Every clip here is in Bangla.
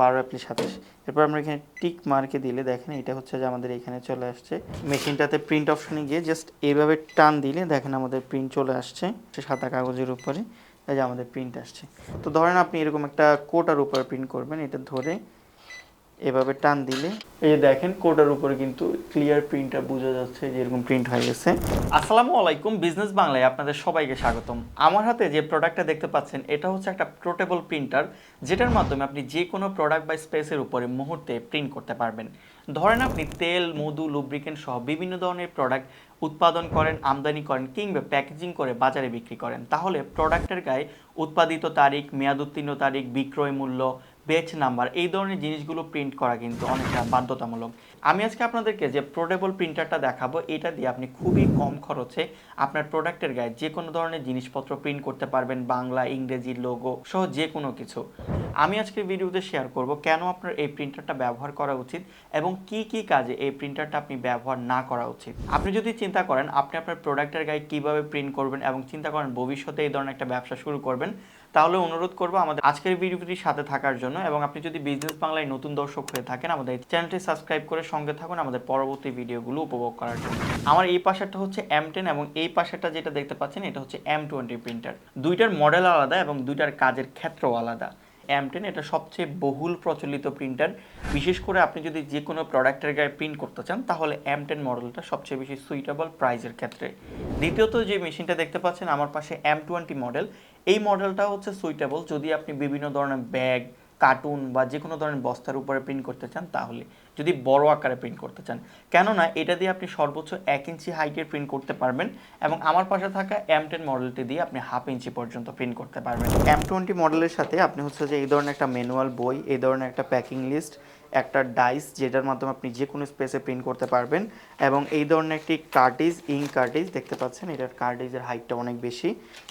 বারো এপ্রিল সাতাশ। এরপর আমরা এখানে টিক মার্কে দিলে দেখেন এটা হচ্ছে যে আমাদের এখানে চলে আসছে। মেশিনটাতে প্রিন্ট অপশনে গিয়ে জাস্ট এইভাবে টান দিলে দেখেন আমাদের প্রিন্ট চলে আসছে সাদা কাগজের উপরে। এই যে আমাদের প্রিন্ট আসছে। তো ধরেন আপনি এরকম একটা কোটার উপরে প্রিন্ট করবেন, এটা ধরে এভাবে টান দিলে। এই যে দেখেন কোটার উপরে কিন্তু ক্লিয়ার প্রিন্টটা বোঝা যাচ্ছে যে এরকম প্রিন্ট হয়ে গেছে। আসসালামু আলাইকুম বিজনেস বাংলায় আপনাদের সবাইকে স্বাগতম। আমার হাতে যে প্রোডাক্টটা দেখতে পাচ্ছেন এটা হচ্ছে একটা পোর্টেবল প্রিন্টার যেটার মাধ্যমে আপনি যে কোনো প্রোডাক্ট বা স্পেসের উপরে মুহূর্তে প্রিন্ট করতে পারবেন। ধরেন আপনি তেল মধু লুব্রিকেন্ট সহ বিভিন্ন ধরনের প্রোডাক্ট উৎপাদন করেন আমদানি করেন কিংবা প্যাকেজিং করে বাজারে বিক্রি করেন। তাহলে প্রোডাক্টের গায়ে উৎপাদিত তারিখ মেয়াদ উত্তীর্ণ তারিখ বিক্রয় মূল্য বেচ নাম্বার এই ধরনের জিনিসগুলো প্রিন্ট করা কিন্তু অনেকটা বাধ্যতামূলক। আমি আজকে আপনাদেরকে যে প্রোডেবল প্রিন্টারটা দেখাবো, এটা দিয়ে আপনি খুবই কম খরচে আপনার প্রোডাক্টের গায়ে যে কোনো ধরনের জিনিসপত্র প্রিন্ট করতে পারবেন, বাংলা, ইংরেজি লোগো সহ যে কোনো কিছু। আমি আজকে ভিডিওতে শেয়ার করব কেন আপনার এই প্রিন্টারটা ব্যবহার করা উচিত এবং কি কি কাজে এই প্রিন্টারটা আপনি ব্যবহার না করা উচিত। আপনি যদি চিন্তা করেন আপনি আপনার প্রোডাক্টের গায়ে কীভাবে প্রিন্ট করবেন এবং চিন্তা করেন ভবিষ্যতে এই ধরনের একটা ব্যবসা শুরু করবেন, তাহলে অনুরোধ করব আমাদের আজকের ভিডিওটির সাথে থাকার জন্য এবং আপনি যদি বিজনেস বাংলায় নতুন দর্শক হয়ে থাকেন, আমাদের চ্যানেলটি সাবস্ক্রাইব করে সঙ্গে থাকুন আমাদের পরবর্তী ভিডিওগুলো উপভোগ করার জন্য। আমার এই পাশেরটা হচ্ছে এম টেন এবং এই পাশেরটা যেটা দেখতে পাচ্ছেন, এটা হচ্ছে এম টোয়েন্টি প্রিন্টার দুইটার মডেল আলাদা এবং দুইটার কাজের ক্ষেত্রও আলাদা। এম টেন এটা সবচেয়ে বহুল প্রচলিত প্রিন্টার বিশেষ করে আপনি যদি যে কোনো প্রোডাক্টের গায়ে প্রিন্ট করতে চান, তাহলে এম টেন মডেলটা সবচেয়ে বেশি সুইটেবল প্রাইজের ক্ষেত্রে। দ্বিতীয়ত যে মেশিনটা দেখতে পাচ্ছেন, আমার পাশে এম টোয়েন্টি মডেল এই মডেলটা হচ্ছে সুইটেবল যদি আপনি বিভিন্ন ধরনের ব্যাগ কার্টুন বা যে কোনো ধরনের বস্তার উপরে প্রিন্ট করতে চান, তাহলে যদি বড় আকারে প্রিন্ট করতে চান। কেননা এটা দিয়ে আপনি সর্বোচ্চ এক ইঞ্চি হাইটের প্রিন্ট করতে পারবেন এবং আমার পাশে থাকা এম টেন মডেলটি দিয়ে আপনি হাফ ইঞ্চি পর্যন্ত প্রিন্ট করতে পারবেন। এম টোয়েন্টি মডেলের সাথে আপনি হচ্ছে যে এই ধরনের একটা ম্যানুয়াল বই, এই ধরনের একটা প্যাকিং লিস্ট একটা ডাইস যেটার মাধ্যমে আপনি যে কোনো স্পেসে প্রিন্ট করতে পারবেন এবং এই ধরনের একটি কার্টিজ ইঙ্ক কার্টিজ দেখতে পাচ্ছেন, এটার কার্টিজের হাইটটা অনেক বেশি।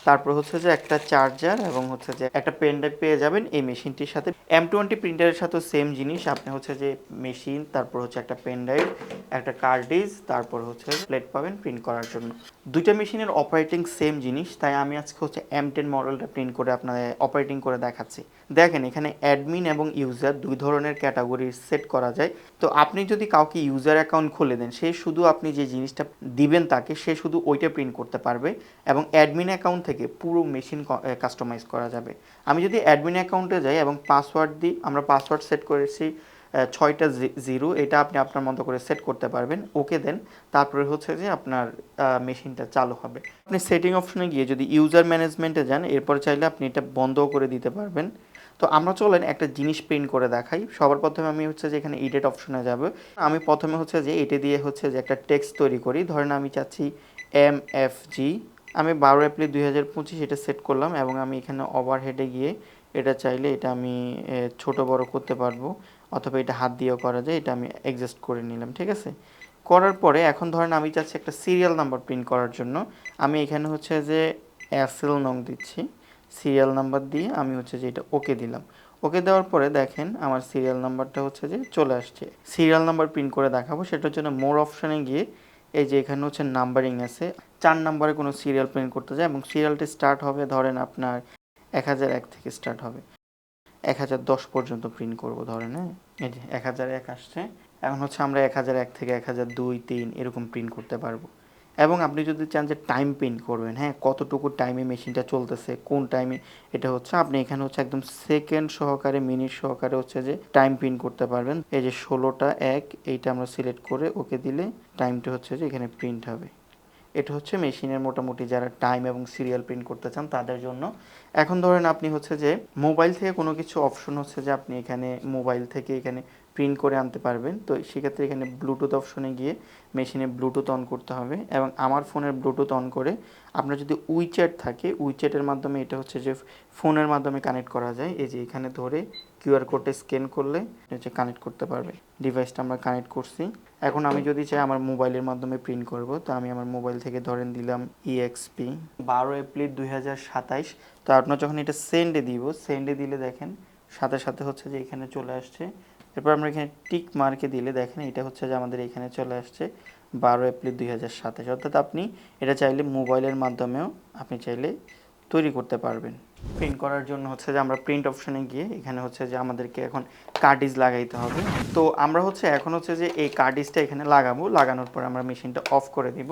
তারপর হচ্ছে যে একটা চার্জার এবং হচ্ছে যে একটা পেন ড্রাইভ পেয়ে যাবেন এই মেশিনটির সাথে। এম টোয়েন্টি প্রিন্টারের সাথেও সেম জিনিস, আপনি হচ্ছে যে মেশিন তারপর হচ্ছে একটা পেন ড্রাইভ একটা কার্টিজ তারপর হচ্ছে প্লেট পাবেন প্রিন্ট করার জন্য। দুইটা মেশিনের অপারেটিং সেম জিনিস, তাই আমি আজকে হচ্ছে এম টেন মডেলটা প্রিন্ট করে আপনাদের অপারেটিং করে দেখাচ্ছি। দেখেন, এখানে অ্যাডমিন এবং ইউজার দুই ধরনের ক্যাটাগরি সেট করা যায়। তো আপনি যদি কাউকে ইউজার অ্যাকাউন্ট খুলে দেন, সে শুধু আপনি যে জিনিসটা দিবেন তাকে, সে শুধু ওইটা প্রিন্ট করতে পারবে এবং অ্যাডমিন অ্যাকাউন্ট থেকে পুরো মেশিন কাস্টমাইজ করা যাবে। আমি যদি অ্যাডমিন অ্যাকাউন্টে যাই এবং পাসওয়ার্ড দিই, আমরা পাসওয়ার্ড সেট করেছি ছয়টা জিরো, এটা আপনি আপনার মতো করে সেট করতে পারবেন, ওকে দেন, তারপরে হচ্ছে যে আপনার মেশিনটা চালু হবে। আপনি সেটিং অপশনে গিয়ে যদি ইউজার ম্যানেজমেন্টে যান, এরপর চাইলে আপনি এটা বন্ধও করে দিতে পারবেন। তো আমরা চলেন একটা জিনিস প্রিন্ট করে দেখাই। সবার প্রথমে আমি হচ্ছে যে এখানে এডিট অপশনে যাব। আমি প্রথমে হচ্ছে যে এটা দিয়ে হচ্ছে যে একটা টেক্সট তৈরি করি। ধরেন আমি চাচ্ছি এম এফ জি আমি বারো এপ্রিল দুই হাজার পঁচিশ এটা সেট করলাম এবং আমি এখানে ওভার হেডে গিয়ে এটা চাইলে এটা আমি ছোট বড় করতে পারব অথবা এটা হাত দিয়েও করা যায়। এটা আমি অ্যাডজাস্ট করে নিলাম, ঠিক আছে? করার পরে এখন ধরেন আমি চাচ্ছি একটা সিরিয়াল নাম্বার প্রিন্ট করার জন্য। আমি এখানে হচ্ছে যে অ্যাসেল নং দিচ্ছি। সিরিয়াল নাম্বার দিয়ে আমি হচ্ছে যে এটা ওকে দিলাম। ওকে দেওয়ার পরে দেখেন আমার সিরিয়াল নাম্বারটা হচ্ছে যে চলে আসছে। সিরিয়াল নাম্বার প্রিন্ট করে দেখাবো সেটার জন্য মোর অপশানে গিয়ে এই যে এখানে হচ্ছে নাম্বারিং আছে, চার নাম্বারে কোনো সিরিয়াল প্রিন্ট করতে যায় এবং সিরিয়ালটি স্টার্ট হবে ধরেন আপনার এক হাজার এক থেকে স্টার্ট হবে। এক হাজার দশ পর্যন্ত প্রিন্ট করব ধরেন হ্যাঁ? এই যে এক হাজার এক আসছে, এখন হচ্ছে আমরা এক হাজার এক থেকে এক হাজার দুই, তিন এরকম প্রিন্ট করতে পারব। এবং আপনি যদি চান যে টাইম প্রিন্ট করবেন হ্যাঁ কতটুকু টাইমে মেশিনটা চলতেছে, কোন টাইমে এটা হচ্ছে আপনি এখানে হচ্ছে একদম সেকেন্ড সহকারে মিনিট সহকারে হচ্ছে যে টাইম প্রিন্ট করতে পারবেন। এই যে ষোলোটা এক, এইটা আমরা সিলেক্ট করে ওকে দিলে টাইমটা হচ্ছে যে এখানে প্রিন্ট হবে। এটা হচ্ছে মেশিনের মোটামুটি যারা টাইম এবং সিরিয়াল প্রিন্ট করতে চান তাদের জন্য। এখন ধরেন আপনি হচ্ছে যে মোবাইল থেকে কোনো কিছু অপশন হচ্ছে যে আপনি এখানে মোবাইল থেকে এখানে প্রিন্ট করে আনতে পারবেন। তো সেক্ষেত্রে এখানে ব্লুটুথ অপশনে গিয়ে মেশিনে ব্লুটুথ অন করতে হবে এবং আমার ফোনের ব্লুটুথ অন করে আপনার যদি উইচ্যাট থাকে উইচ্যাটের মাধ্যমে এটা হচ্ছে যে ফোনের মাধ্যমে কানেক্ট করা যায়। এই যে এখানে ধরে কিউআর কোডে স্ক্যান করলে হচ্ছে কানেক্ট করতে পারবে। ডিভাইসটা আমরা কানেক্ট করছি। এখন আমি যদি চাই আমার মোবাইলের মাধ্যমে প্রিন্ট করব, তো আমি আমার মোবাইল থেকে ধরেন দিলাম E ইএক্সপি বারো এপ্রিল দুই তো আপনার যখন এটা সেন্ডে দিব সেন্ডে দিলে দেখেন, সাথে সাথে হচ্ছে যে এখানে চলে আসছে। এরপর আমরা এখানে টিক মার্কে দিলে দেখেন এটা হচ্ছে যে আমাদের এখানে চলে আসছে বারো এপ্রিল দুই হাজার সাতাশ অর্থাৎ আপনি এটা চাইলে মোবাইলের মাধ্যমেও, আপনি চাইলে তৈরি করতে পারবেন। প্রিন্ট করার জন্য হচ্ছে যে আমরা প্রিন্ট অপশনে গিয়ে এখানে হচ্ছে যে আমাদেরকে এখন কার্ডিজ লাগাইতে হবে। তো আমরা হচ্ছে এখন হচ্ছে যে এই কার্ডিজটা এখানে লাগাবো। লাগানোর পর আমরা মেশিনটা অফ করে দিব।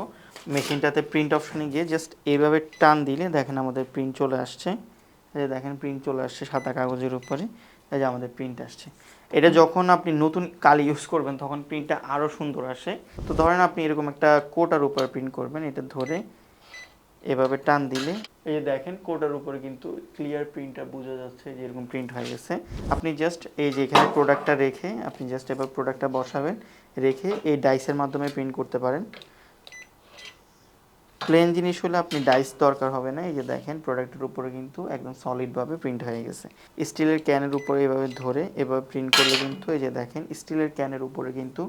মেশিনটাতে প্রিন্ট অপশনে গিয়ে জাস্ট এইভাবে টান দিলে দেখেন আমাদের প্রিন্ট চলে আসছে। যে দেখেন প্রিন্ট চলে আসছে সাদা কাগজের উপরে। এই যে আমাদের প্রিন্ট আসছে। এটা যখন আপনি নতুন কালি ইউজ করবেন তখন প্রিন্টটা আরও সুন্দর আসে। তো ধরেন আপনি এরকম একটা কোটার উপরে প্রিন্ট করবেন এটা ধরে। এভাবে টান দিলে। এই দেখেন কোটার উপরে কিন্তু ক্লিয়ার প্রিন্টটা বোঝা যাচ্ছে যে এরকম প্রিন্ট হয়ে গেছে। আপনি জাস্ট এই যে এখানে প্রোডাক্টটা রেখে, আপনি জাস্ট এবার প্রোডাক্টটা বসাবেন, রেখে এই ডাইসের মাধ্যমে প্রিন্ট করতে পারেন। প্লেন জিনিস হলে আপনি ডাইস দরকার হবে না। এই যে দেখেন প্রোডাক্টের উপরে কিন্তু একদম সলিডভাবে প্রিন্ট হয়ে গেছে। স্টিলের ক্যানের উপরে এভাবে ধরে এভাবে প্রিন্ট করলে কিন্তু, এই যে দেখেন স্টিলের ক্যানের উপরে কিন্তু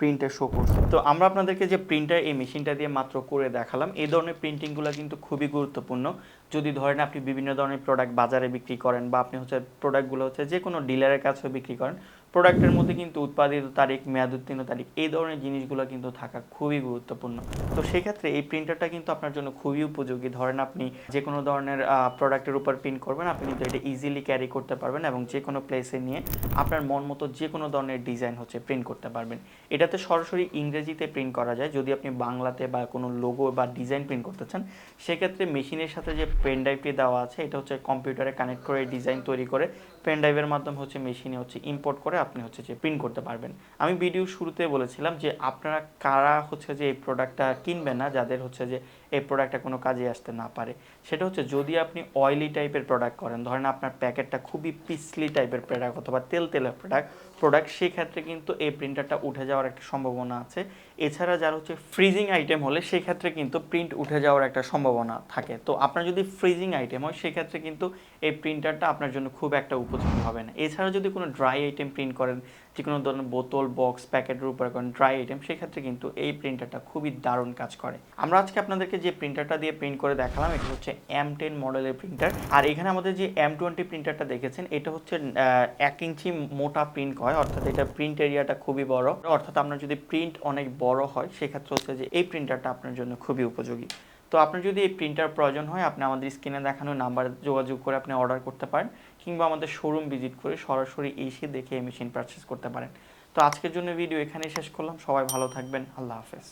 প্রিন্টটা শো করছে। তো আমরা আপনাদেরকে যে প্রিন্টার এই মেশিনটা দিয়ে মাত্র করে দেখালাম, এই ধরনের প্রিন্টিংগুলো কিন্তু খুবই গুরুত্বপূর্ণ। যদি ধরেন আপনি বিভিন্ন ধরনের প্রোডাক্ট বাজারে বিক্রি করেন বা আপনি হচ্ছে প্রোডাক্টগুলো হচ্ছে যে কোনো ডিলারের কাছেও বিক্রি করেন প্রোডাক্টের মধ্যে কিন্তু উৎপাদিত তারিখ, মেয়াদ উত্তীর্ণ তারিখ এই ধরনের জিনিসগুলো কিন্তু থাকা খুবই গুরুত্বপূর্ণ। তো সেক্ষেত্রে এই প্রিন্টারটা কিন্তু আপনার জন্য খুবই উপযোগী। ধরেন আপনি যে কোনো ধরনের প্রোডাক্টের উপর প্রিন্ট করবেন, আপনি কিন্তু এটা ইজিলি ক্যারি করতে পারবেন এবং যে কোনো প্লেসে নিয়ে আপনার মন মতো যে কোনো ধরনের ডিজাইন হচ্ছে প্রিন্ট করতে পারবেন। এটাতে সরাসরি ইংরেজিতে প্রিন্ট করা যায়। যদি আপনি বাংলাতে বা কোনো লোগো বা ডিজাইন প্রিন্ট করতে চান, সেক্ষেত্রে মেশিনের সাথে যে পেন ড্রাইভটি দেওয়া আছে, এটা হচ্ছে কম্পিউটারে কানেক্ট করে ডিজাইন তৈরি করে পেন ড্রাইভের মাধ্যমে হচ্ছে মেশিনে হচ্ছে ইম্পোর্ট করে আপনি হচ্ছে যে প্রিন্ট করতে পারবেন। আমি ভিডিও শুরুতে বলেছিলাম যে আপনারা কারা হচ্ছে যে এই প্রোডাক্টটা কিনবেন না, যাদের হচ্ছে যে এই প্রোডাক্টটা কোনো কাজে আসতে না পারে। সেটা হচ্ছে যদি আপনি অয়েলি টাইপের প্রোডাক্ট করেন, ধরেন আপনার প্যাকেটটা খুবই পিসলি টাইপের প্রোডাক্ট অথবা তেল তেলের প্রোডাক্ট প্রোডাক্ট সেক্ষেত্রে কিন্তু এই প্রিন্টারটা উঠে যাওয়ার একটা সম্ভাবনা আছে। এছাড়া যার হচ্ছে ফ্রিজিং আইটেম হলে সেক্ষেত্রে কিন্তু প্রিন্ট উঠে যাওয়ার একটা সম্ভাবনা থাকে। তো আপনার যদি ফ্রিজিং আইটেম হয়, সেক্ষেত্রে কিন্তু এই প্রিন্টারটা আপনার জন্য খুব একটা উপযোগী হবে না। এছাড়া যদি কোনো ড্রাই আইটেম প্রিন্ট করেন যে কোনো ধরনের বোতল বক্স প্যাকেটের উপরে করেন ড্রাই আইটেম সেক্ষেত্রে কিন্তু এই প্রিন্টারটা খুবই দারুণ কাজ করে। আমরা আজকে আপনাদেরকে যে প্রিন্টারটা দিয়ে প্রিন্ট করে দেখালাম, এটা হচ্ছে এম টেন মডেলের প্রিন্টার আর এখানে আমাদের যে এম টোয়েন্টি প্রিন্টারটা দেখেছেন, এটা হচ্ছে এক ইঞ্চি মোটা প্রিন্ট হয়, অর্থাৎ এটা প্রিন্ট এরিয়াটা খুবই বড়। অর্থাৎ আপনার যদি প্রিন্ট অনেক বড় হয়, সেক্ষেত্রে হচ্ছে যে এই প্রিন্টারটা আপনার জন্য খুবই উপযোগী। তো আপনার যদি এই প্রিন্টার প্রয়োজন হয়, আপনি আমাদের স্ক্রিনে দেখানো নাম্বার যোগাযোগ করে আপনি অর্ডার করতে পারেন, কিংবা আমাদের শোরুম ভিজিট করে সরাসরি এসে দেখে এই মেশিন পারচেস করতে পারেন। তো আজকের জন্য ভিডিও এখানেই শেষ করলাম। সবাই ভালো থাকবেন। আল্লাহ হাফেজ।